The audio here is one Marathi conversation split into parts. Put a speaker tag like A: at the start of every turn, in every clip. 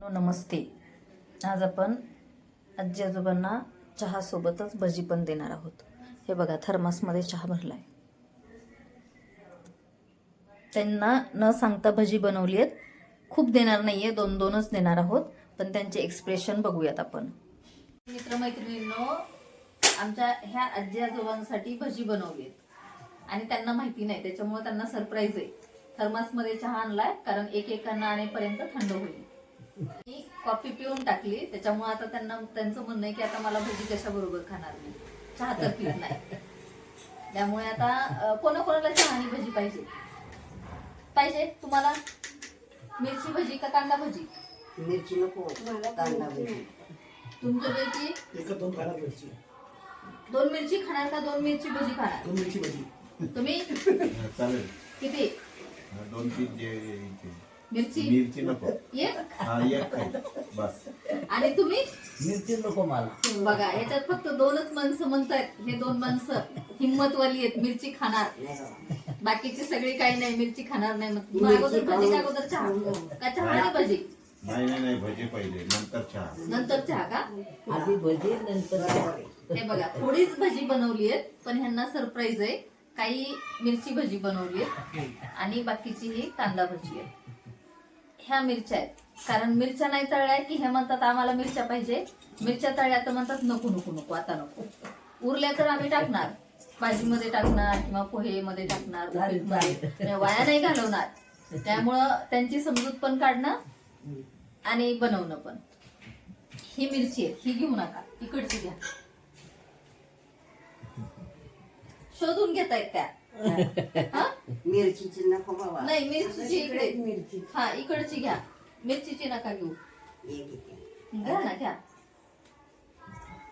A: नमस्ते. आज आपण आजी आजोबांना चहासोबतच भजी पण देणार आहोत. हे बघा थर्मासमध्ये चहा भरला आहे त्यांना न सांगता भजी बनवली आहेत. खूप देणार नाही आहे दोन दोनच देणार आहोत पण त्यांचे एक्सप्रेशन बघूयात आपण. मित्रमैत्रिणींनो आमच्या ह्या आजी आजोबांसाठी भजी बनवली आहेत. आणि त्यांना माहिती नाही त्याच्यामुळे त्यांना सरप्राईज आहे. थर्मासमध्ये चहा आणलाय कारण एक एकांना आणेपर्यंत थंड होईल. कॉफी पिऊन टाकली त्याच्यामुळे आता त्यांना त्यांचं म्हणणं आहे की आता मला भजी कशा बरोबर खाणार मी? चहा तर पित नाही. त्यामुळे आता कोणाकोणाला चहा आणि भजी पाहिजे? पाहिजे तुम्हाला? मिरची भजी का कांदा भजी?
B: मिरची नको कांदा भजी.
A: तुमच्यापैकी
C: एकच दोन खाणार मिरची.
A: दोन मिरची खाणार का दोन मिरची भजी खाणार?
C: दोन मिरची भाजी.
A: तुम्ही?
D: चालेल.
A: किती?
D: दोन तीन जे.
A: मिरची?
D: मिरची नको.
A: एक?
D: हा एक खाई. बस.
A: आणि तुम्ही?
B: मिरची नको मला.
A: बघा याच्यात फक्त दोनच माणसं म्हणतायत. हे दोन माणसं हिंमतवाली आहेत मिरची खाणार. बाकीची सगळी काही नाही मिरची खाणार नाही मग मग अगोदर भजी का अगोदर चहा. का चहा आणि भजी?
D: नाही नाही नाही भजी पहिले नंतर चहा.
A: नंतर चहा का?
B: आधी भजी नंतर चहा.
A: हे बघा थोडीच भजी बनवली आहे पण ह्यांना सरप्राईज आहे. काही मिरची भजी बनवली आहे आणि बाकीची ही कांदा भजी आहे. ह्या मिरच्या आहेत. कारण मिरच्या नाही तळल्या की हे म्हणतात आम्हाला मिरच्या पाहिजे. मिरच्या तळल्या तर म्हणतात नको नको नको आता नको. उरल्या तर आम्ही टाकणार. भाजीमध्ये टाकणार किंवा पोहेमध्ये टाकणार उपीटमध्ये. वाया नाही घालवणार. त्यामुळं त्यांची समजूत पण काढणं आणि बनवणं पण. ही मिरची आहे ही घेऊ नका. इकडची घ्या. शोधून घेतायत त्या?
B: मिरचीची नको बाबा.
A: नाही मिरचीची इकडे.
B: मिरची.
A: हा इकडची घ्या. मिरचीची नका घेऊ. घ्या ना घ्या.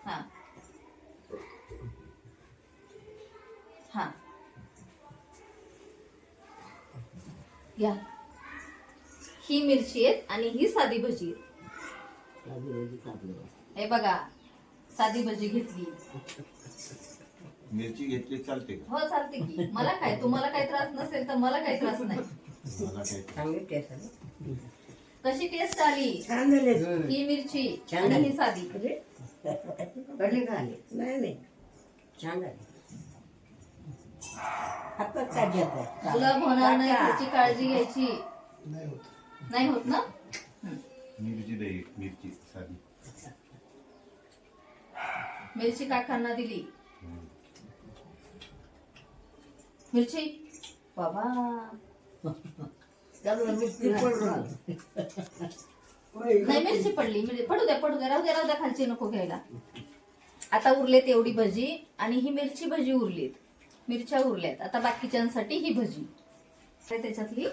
A: हा. हा. घ्या. ही मिरची आहे आणि ही साधी भजी. हे बघा साधी भजी घेतली.
D: मिरची घेतली चालते का?
A: हो चालते की. मला काय? तुम्हाला काही त्रास नसेल तर मला काही त्रास नाही.
D: मला काय
B: चांगली टेस्ट आहे.
A: कशी टेस्ट आली
B: छान झाले.
A: ही मिरची
B: छान
A: आणि
B: झाली.
A: ही साधी.
B: कडले का आले? नाही नाही. छान झाले. हातात
A: होणार नाही
B: काका.
A: त्याची काळजी घ्यायची.
C: नाही होत.
A: नाही होत ना?
D: मिरची दे एक मिरची साधी.
A: मिरची काकांना दिली. मिरची? बाबा.
B: त्यामुळे मिरची पडून
A: नाही मिरची पडली. मिरची पडू द्या पडू द्या. राहू द्या राहू द्या खालची नको घ्यायला. आता उरलेत एवढी भजी आणि ही मिरची भजी उरलीत. मिरच्या उरल्यात. आता बाकीच्यांसाठी ही भजी. त्याच्यातली?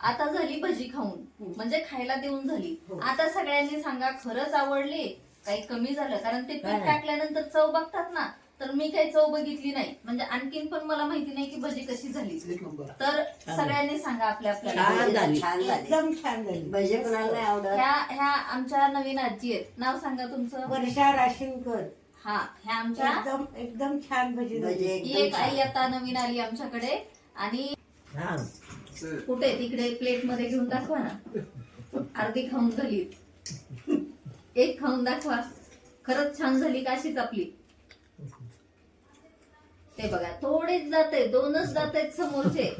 A: आता झाली भजी खाऊन. म्हणजे खायला देऊन झाली. आता सगळ्यांनी सांगा खरंच आवडली? काही कमी झालं कारण ते पीठ? टाकल्यानंतर चव बघतात ना तर मी काही चव बघितली नाही. म्हणजे आणखीन पण मला माहिती नाही की भजी कशी झाली. तर सगळ्यांनी सांगा आपल्या
B: छान
A: आपल्या
B: झाली.
E: छान झाली.
B: एकदम छान झाली. भजी कोणाला नाही आवडत?
A: ह्या ह्या आमच्या नवीन आजी आहेत. नाव सांगा तुमचं.
B: वर्षा राशीनकर.
A: हा ह्या आमच्या
B: एकदम एकदम छान भजी
A: ही एक आई आता नवीन आली आमच्याकडे. आणि
B: हा
A: कुठे? तिकडे प्लेटमध्ये घेऊन दाखवा ना. अर्धी खाऊन झाली. एक खाऊन दाखवा. खरंच छान झाली का अशीच आपली. ते बघा थोडेच जात आहे दोनच जात आहेत समोरचे.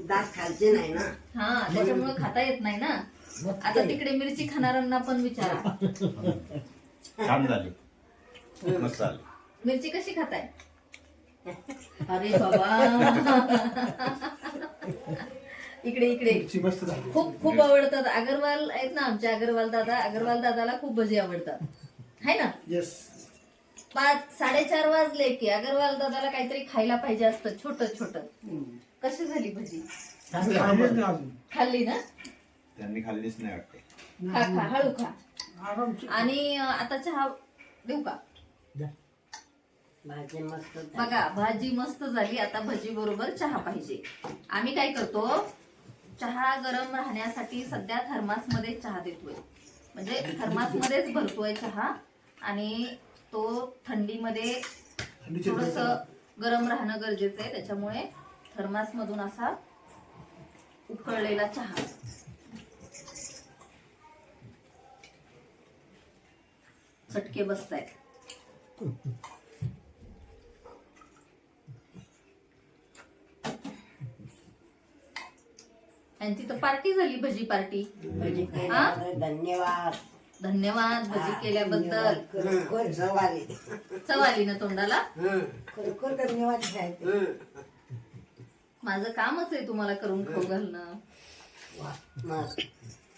E: दात खालचे नाही ना.
A: हा त्याच्यामुळे खाता येत नाही ना. आता तिकडे मिरची खाणाऱ्यांना पण विचारा.
D: छान झाली. मस्त झाली.
A: मिरची कशी खाताय? अरे बाबा. इकडे इकडे.
C: मिरची मस्त झाली.
A: खूप खूप आवडतात. अगरवाल आहेत ना आमचे अगरवाल दादा. अगरवाल दादाला खूप भजी आवडतात. है ना?
C: येस
A: पाच साडेचार वाजले की अगरवाल दादाला काहीतरी खायला पाहिजे असतं छोट छोट. कशी झाली भजी? खाल्ली ना?
D: त्यांनी खाल्लीच नाही वाटते.
A: खा खा हळू खा. आणि आता चहा देऊ का?
E: भाजी मस्त.
A: बघा भाजी मस्त झाली. आता भजी बरोबर चहा पाहिजे. आम्ही काय करतो? चहा गरम राहण्यासाठी सध्या थर्मासमध्ये चहा देतोय. म्हणजे थर्मास मध्येच भरतोय चहा आणि तो थंडीमध्ये थोडस गरम राहणं गरजेचं आहे. त्याच्यामुळे थर्मास मधून असा उकळलेला चहा. चटके बसतायत. यांची तर पार्टी झाली भजी पार्टी.
B: भजी
A: हा?
B: केल्याबद्दल धन्यवाद.
A: धन्यवाद भजी केल्याबद्दल.
B: खरोखर
E: चव आली
A: चव आली ना तोंडाला?
B: खरोखर धन्यवाद घ्यायचे.
A: माझं कामच आहे तुम्हाला करून खाऊ घालणं.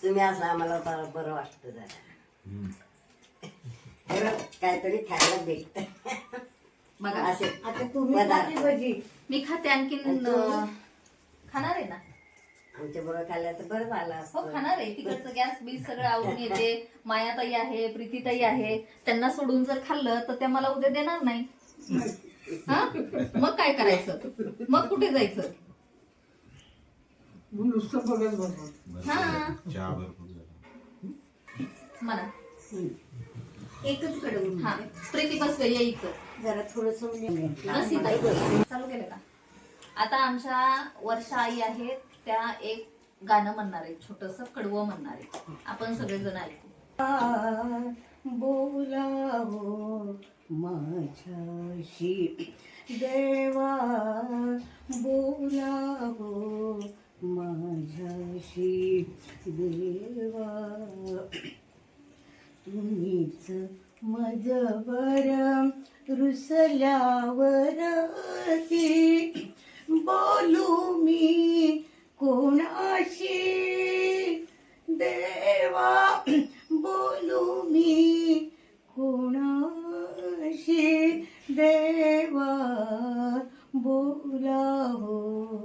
B: तुम्ही असं आम्हाला फार बरं वाटतं जरा. खरं काहीतरी खायला भेटत
A: बघा.
B: असे
E: आता तुम्ही
B: पदार्थ.
E: खाती भजी.
A: मी खाते आणखीन अं, खाणार आहे ना?
B: आमच्या बरोबर खाल्ल्या तर बरं झालं
A: हो
B: असतं
A: खाणार आहे. तिकडचं गॅस बीस सगळं आवडून येते. मायाताई आहे प्रीतीताई आहे. त्यांना सोडून जर खाल्लं तर त्या मला उद्या देणार नाही. हा? मग काय करायचं? मग कुठे जायचं?
C: मग नुसतं बघत बसणार.
A: हा.
D: चहा भरपूर झाला.
A: म्हणा.
E: एकच कडवून
A: हा. प्रीती बस ये इथं.
E: जरा थोडस म्हणजे
A: बस इथं. चालू केलं का? आता आमच्या वर्षा आई आहेत. त्या एक गाणं म्हणणार आहे छोटस कडवं म्हणणार आहे. आपण सगळेजण ऐकू.
E: बोलावो माझ्याशी. देवा बोला हो माझ्याशी. देवा तुम्हीच मजबर रुसल्यावर ती बोलू मी कोणाशी देवा बोलू मी. कोणाशी देवा बोलावो.